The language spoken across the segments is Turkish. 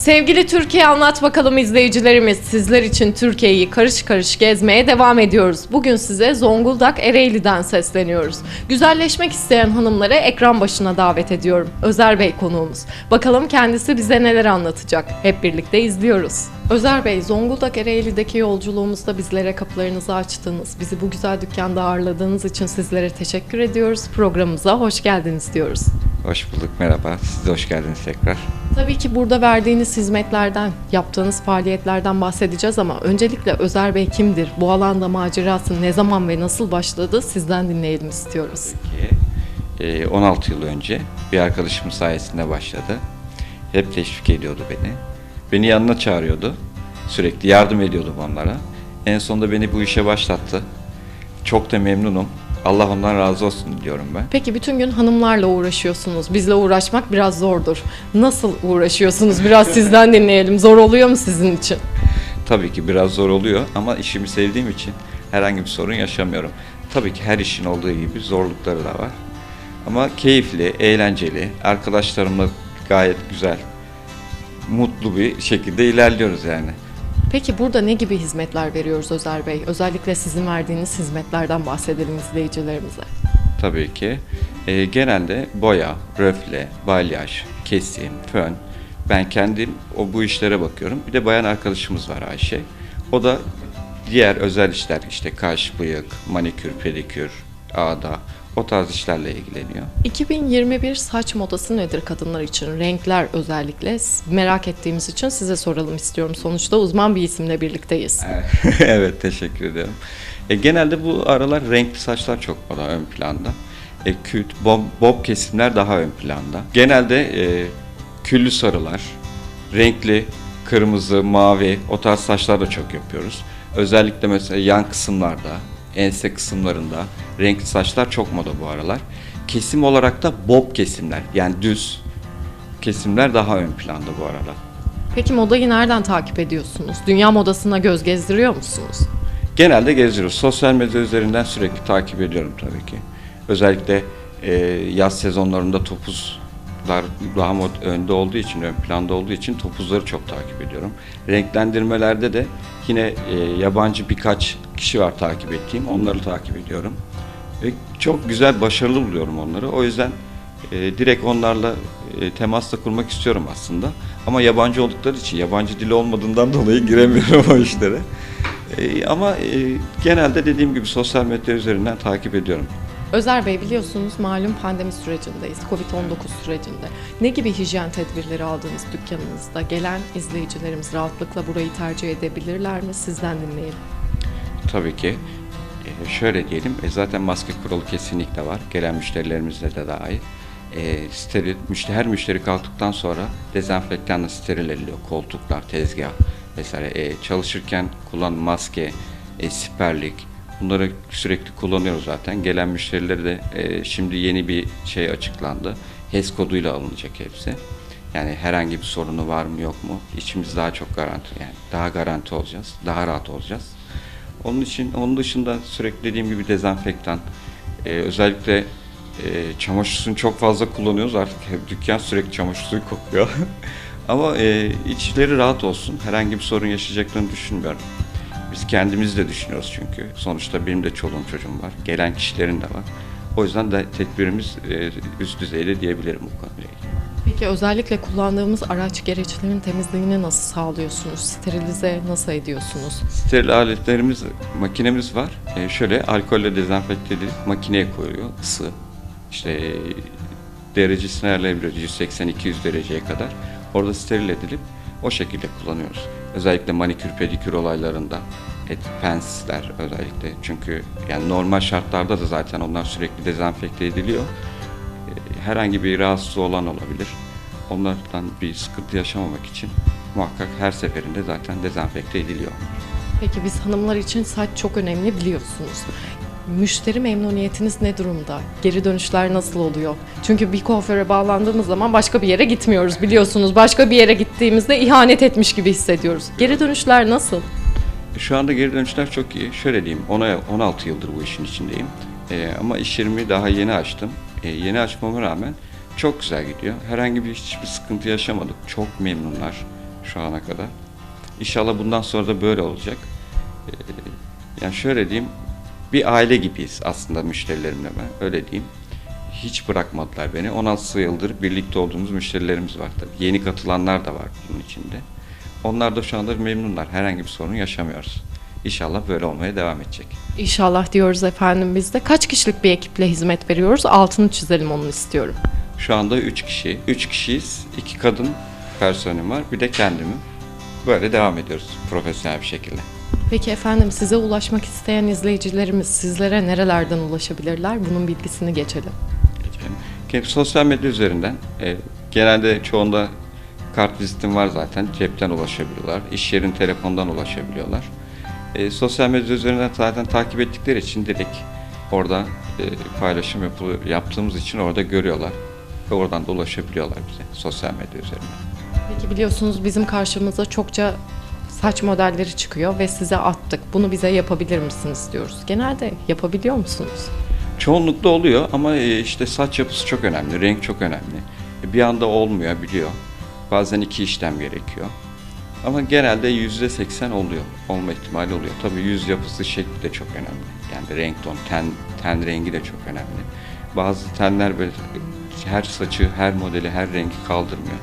Sevgili Türkiye anlat bakalım izleyicilerimiz. Sizler için Türkiye'yi karış karış gezmeye devam ediyoruz. Bugün size Zonguldak Ereğli'den sesleniyoruz. Güzelleşmek isteyen hanımları ekran başına davet ediyorum. Özer Bey konuğumuz. Bakalım kendisi bize neler anlatacak. Hep birlikte izliyoruz. Özer Bey, Zonguldak Ereğli'deki yolculuğumuzda bizlere kapılarınızı açtınız. Bizi bu güzel dükkanda ağırladığınız için sizlere teşekkür ediyoruz. Programımıza hoş geldiniz diyoruz. Hoş bulduk, merhaba. Siz de hoş geldiniz tekrar. Tabii ki burada verdiğiniz hizmetlerden, yaptığınız faaliyetlerden bahsedeceğiz ama öncelikle Özer Bey kimdir? Bu alanda macerası ne zaman ve nasıl başladı? Sizden dinleyelim istiyoruz. Ki, e, 16 yıl önce bir arkadaşımın sayesinde başladı. Hep teşvik ediyordu beni. Beni yanına çağırıyordu. Sürekli yardım ediyordum onlara. En sonunda beni bu işe başlattı. Çok da memnunum. Allah ondan razı olsun diyorum ben. Peki bütün gün hanımlarla uğraşıyorsunuz. Bizle uğraşmak biraz zordur. Nasıl uğraşıyorsunuz? Biraz sizden dinleyelim. Zor oluyor mu sizin için? Tabii ki biraz zor oluyor ama işimi sevdiğim için herhangi bir sorun yaşamıyorum. Tabii ki her işin olduğu gibi zorlukları da var. Ama keyifli, eğlenceli, arkadaşlarımla gayet güzel, mutlu bir şekilde ilerliyoruz yani. Peki burada ne gibi hizmetler veriyoruz Özer Bey? Özellikle sizin verdiğiniz hizmetlerden bahsedelim izleyicilerimize. Tabii ki. Ee, genelde boya, röfle, balyaj, kesim, fön. Ben kendim o bu işlere bakıyorum. Bir de bayan arkadaşımız var Ayşe. O da diğer özel işler işte kaş, bıyık, manikür, pedikür, ağda o tarz işlerle ilgileniyor. 2021 saç modası nedir kadınlar için? Renkler özellikle merak ettiğimiz için size soralım istiyorum. Sonuçta uzman bir isimle birlikteyiz. evet teşekkür ederim. E, genelde bu aralar renkli saçlar çok moda ön planda. E, küt, bob, bob kesimler daha ön planda. Genelde e, küllü sarılar, renkli, kırmızı, mavi o tarz saçlar da çok yapıyoruz. Özellikle mesela yan kısımlarda, ense kısımlarında renkli saçlar çok moda bu aralar. Kesim olarak da bob kesimler yani düz kesimler daha ön planda bu aralar. Peki modayı nereden takip ediyorsunuz? Dünya modasına göz gezdiriyor musunuz? Genelde geziyoruz. Sosyal medya üzerinden sürekli takip ediyorum tabii ki. Özellikle e, yaz sezonlarında topuzlar daha mod önde olduğu için, ön planda olduğu için topuzları çok takip ediyorum. Renklendirmelerde de yine e, yabancı birkaç kişi var takip ettiğim. Onları takip ediyorum. Ve çok güzel, başarılı buluyorum onları. O yüzden e, direkt onlarla e, temasla kurmak istiyorum aslında. Ama yabancı oldukları için, yabancı dili olmadığından dolayı giremiyorum o işlere. E, ama e, genelde dediğim gibi sosyal medya üzerinden takip ediyorum. Özer Bey biliyorsunuz malum pandemi sürecindeyiz, Covid-19 sürecinde. Ne gibi hijyen tedbirleri aldınız dükkanınızda? Gelen izleyicilerimiz rahatlıkla burayı tercih edebilirler mi? Sizden dinleyelim. Tabii ki. E, şöyle diyelim, e, zaten maske kuralı kesinlikle var. Gelen müşterilerimizle de dahil. E, steril, müşteri, her müşteri kalktıktan sonra dezenfektanla steril ediliyor. Koltuklar, tezgah vesaire. E, çalışırken kullanılan maske, e, siperlik, bunları sürekli kullanıyoruz zaten. Gelen müşterileri de e, şimdi yeni bir şey açıklandı. HES koduyla alınacak hepsi. Yani herhangi bir sorunu var mı yok mu? İçimiz daha çok garanti yani daha garanti olacağız, daha rahat olacağız. Onun için onun dışında sürekli dediğim gibi dezenfektan, e, özellikle e, çamaşır suyunu çok fazla kullanıyoruz artık hep dükkan sürekli çamaşır suyu kokuyor. Ama e, içleri rahat olsun, herhangi bir sorun yaşayacaklarını düşünmüyorum. Biz kendimiz de düşünüyoruz çünkü. Sonuçta benim de çoluğum çocuğum var, gelen kişilerin de var. O yüzden de tedbirimiz e, üst düzeyde diyebilirim bu konuyla. Peki özellikle kullandığımız araç gereçlerin temizliğini nasıl sağlıyorsunuz? Sterilize nasıl ediyorsunuz? Steril aletlerimiz, makinemiz var. E, şöyle alkolle dezenfekte edilip makineye koyuyor, ısı. İşte derecesini ayarlayabiliyoruz 180-200 dereceye kadar. Orada steril edilip o şekilde kullanıyoruz. Özellikle manikür pedikür olaylarında et pensler özellikle çünkü yani normal şartlarda da zaten onlar sürekli dezenfekte ediliyor. E, Herhangi bir rahatsız olan olabilir. Onlardan bir sıkıntı yaşamamak için muhakkak her seferinde zaten dezenfekte ediliyor. Peki biz hanımlar için saç çok önemli biliyorsunuz. Müşteri memnuniyetiniz ne durumda? Geri dönüşler nasıl oluyor? Çünkü bir kuaföre bağlandığımız zaman başka bir yere gitmiyoruz biliyorsunuz. Başka bir yere gittiğimizde ihanet etmiş gibi hissediyoruz. Geri dönüşler nasıl? Şu anda geri dönüşler çok iyi. Şöyle diyeyim, ona 16 yıldır bu işin içindeyim. Ee, ama iş yerimi daha yeni açtım. Ee, yeni açmama rağmen çok güzel gidiyor. Herhangi bir hiçbir sıkıntı yaşamadık. Çok memnunlar. şu ana kadar. İnşallah bundan sonra da böyle olacak. Ee, yani şöyle diyeyim, bir aile gibiyiz aslında müşterilerimle ben, öyle diyeyim. Hiç bırakmadılar beni. 16 yıldır birlikte olduğumuz müşterilerimiz var tabii. Yeni katılanlar da var bunun içinde. Onlar da şu anda memnunlar. Herhangi bir sorun yaşamıyoruz. İnşallah böyle olmaya devam edecek. İnşallah diyoruz efendim biz de. Kaç kişilik bir ekiple hizmet veriyoruz? Altını çizelim onu istiyorum. Şu anda 3 kişi. 3 kişiyiz. 2 kadın personelim var. Bir de kendimim. Böyle devam ediyoruz profesyonel bir şekilde. Peki efendim size ulaşmak isteyen izleyicilerimiz sizlere nerelerden ulaşabilirler? Bunun bilgisini geçelim. Geçelim. Sosyal medya üzerinden e, genelde çoğunda kart vizitim var zaten. Cepten ulaşabiliyorlar. İş yerin telefondan ulaşabiliyorlar. E, sosyal medya üzerinden zaten takip ettikleri için direkt orada e, paylaşım yapılı, yaptığımız için orada görüyorlar. Ve oradan da ulaşabiliyorlar bize sosyal medya üzerinden. Peki biliyorsunuz bizim karşımıza çokça saç modelleri çıkıyor ve size attık. Bunu bize yapabilir misiniz diyoruz. Genelde yapabiliyor musunuz? Çoğunlukla oluyor ama e, işte saç yapısı çok önemli, renk çok önemli. E, Bir anda olmuyor biliyor. Bazen iki işlem gerekiyor. Ama genelde yüzde seksen oluyor. Olma ihtimali oluyor. Tabii yüz yapısı şekli de çok önemli. Yani renk ton, ten, ten rengi de çok önemli. Bazı tenler böyle her saçı, her modeli, her rengi kaldırmıyor.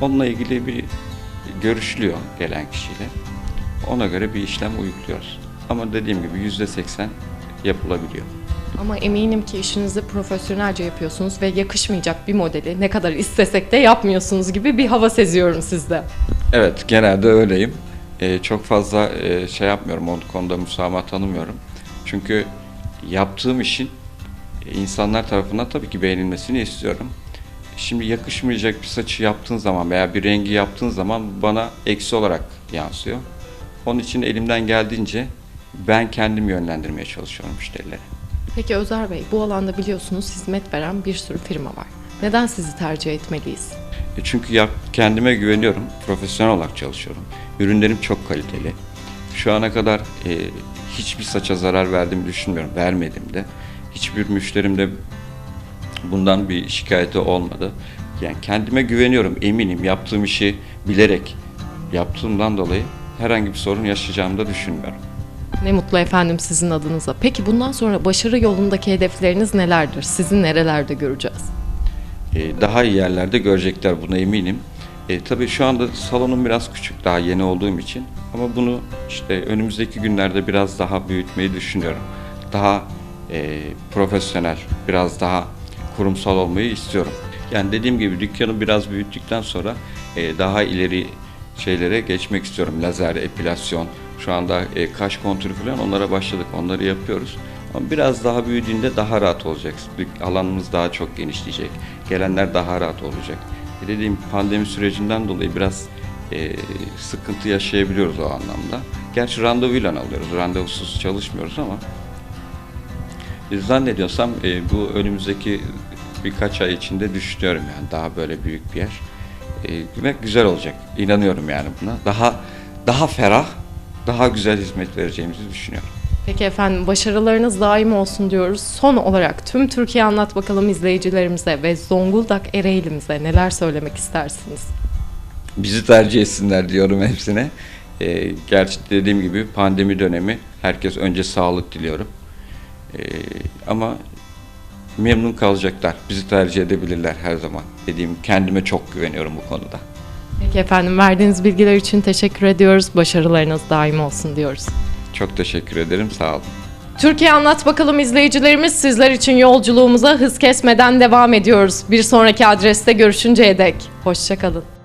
Onunla ilgili bir görüşülüyor gelen kişiyle. Ona göre bir işlem uyguluyoruz. Ama dediğim gibi yüzde seksen yapılabiliyor. Ama eminim ki işinizi profesyonelce yapıyorsunuz ve yakışmayacak bir modeli ne kadar istesek de yapmıyorsunuz gibi bir hava seziyorum sizde. Evet, genelde öyleyim. Ee, çok fazla e, şey yapmıyorum, o konuda müsamaha tanımıyorum. Çünkü yaptığım işin insanlar tarafından tabii ki beğenilmesini istiyorum. Şimdi yakışmayacak bir saçı yaptığın zaman veya bir rengi yaptığın zaman bana eksi olarak yansıyor. Onun için elimden geldiğince ben kendim yönlendirmeye çalışıyorum müşterilere. Peki Özer Bey, bu alanda biliyorsunuz hizmet veren bir sürü firma var. Neden sizi tercih etmeliyiz? E Çünkü yap, kendime güveniyorum. Profesyonel olarak çalışıyorum. Ürünlerim çok kaliteli. Şu ana kadar e, hiçbir saça zarar verdiğimi düşünmüyorum. Vermedim de. Hiçbir müşterim de bundan bir şikayeti olmadı. Yani kendime güveniyorum. Eminim yaptığım işi bilerek yaptığımdan dolayı herhangi bir sorun yaşayacağımı da düşünmüyorum. Ne mutlu efendim sizin adınıza. Peki bundan sonra başarı yolundaki hedefleriniz nelerdir? Sizi nerelerde göreceğiz? E, daha iyi yerlerde görecekler buna eminim. E, tabii şu anda salonum biraz küçük daha yeni olduğum için ama bunu işte önümüzdeki günlerde biraz daha büyütmeyi düşünüyorum. Daha e, profesyonel, biraz daha kurumsal olmayı istiyorum. Yani dediğim gibi dükkanı biraz büyüttükten sonra e, daha ileri şeylere geçmek istiyorum. Lazer, epilasyon, şu anda e, kaş kontürü falan onlara başladık. Onları yapıyoruz. Ama biraz daha büyüdüğünde daha rahat olacak. Alanımız daha çok genişleyecek. Gelenler daha rahat olacak. E dediğim pandemi sürecinden dolayı biraz e, sıkıntı yaşayabiliyoruz o anlamda. Gerçi randevuyla alıyoruz. Randevusuz çalışmıyoruz ama zannediyorsam e, bu önümüzdeki birkaç ay içinde düşünüyorum yani daha böyle büyük bir yer. E, ve güzel olacak. İnanıyorum yani buna. Daha daha ferah, daha güzel hizmet vereceğimizi düşünüyorum. Peki efendim başarılarınız daim olsun diyoruz. Son olarak tüm Türkiye anlat bakalım izleyicilerimize ve Zonguldak Ereğli'mize neler söylemek istersiniz? Bizi tercih etsinler diyorum hepsine. E, gerçi dediğim gibi pandemi dönemi herkes önce sağlık diliyorum. E, ama memnun kalacaklar. Bizi tercih edebilirler her zaman. Dediğim kendime çok güveniyorum bu konuda. Peki efendim verdiğiniz bilgiler için teşekkür ediyoruz. Başarılarınız daim olsun diyoruz. Çok teşekkür ederim. Sağ olun. Türkiye Anlat Bakalım izleyicilerimiz sizler için yolculuğumuza hız kesmeden devam ediyoruz. Bir sonraki adreste görüşünceye dek. Hoşçakalın.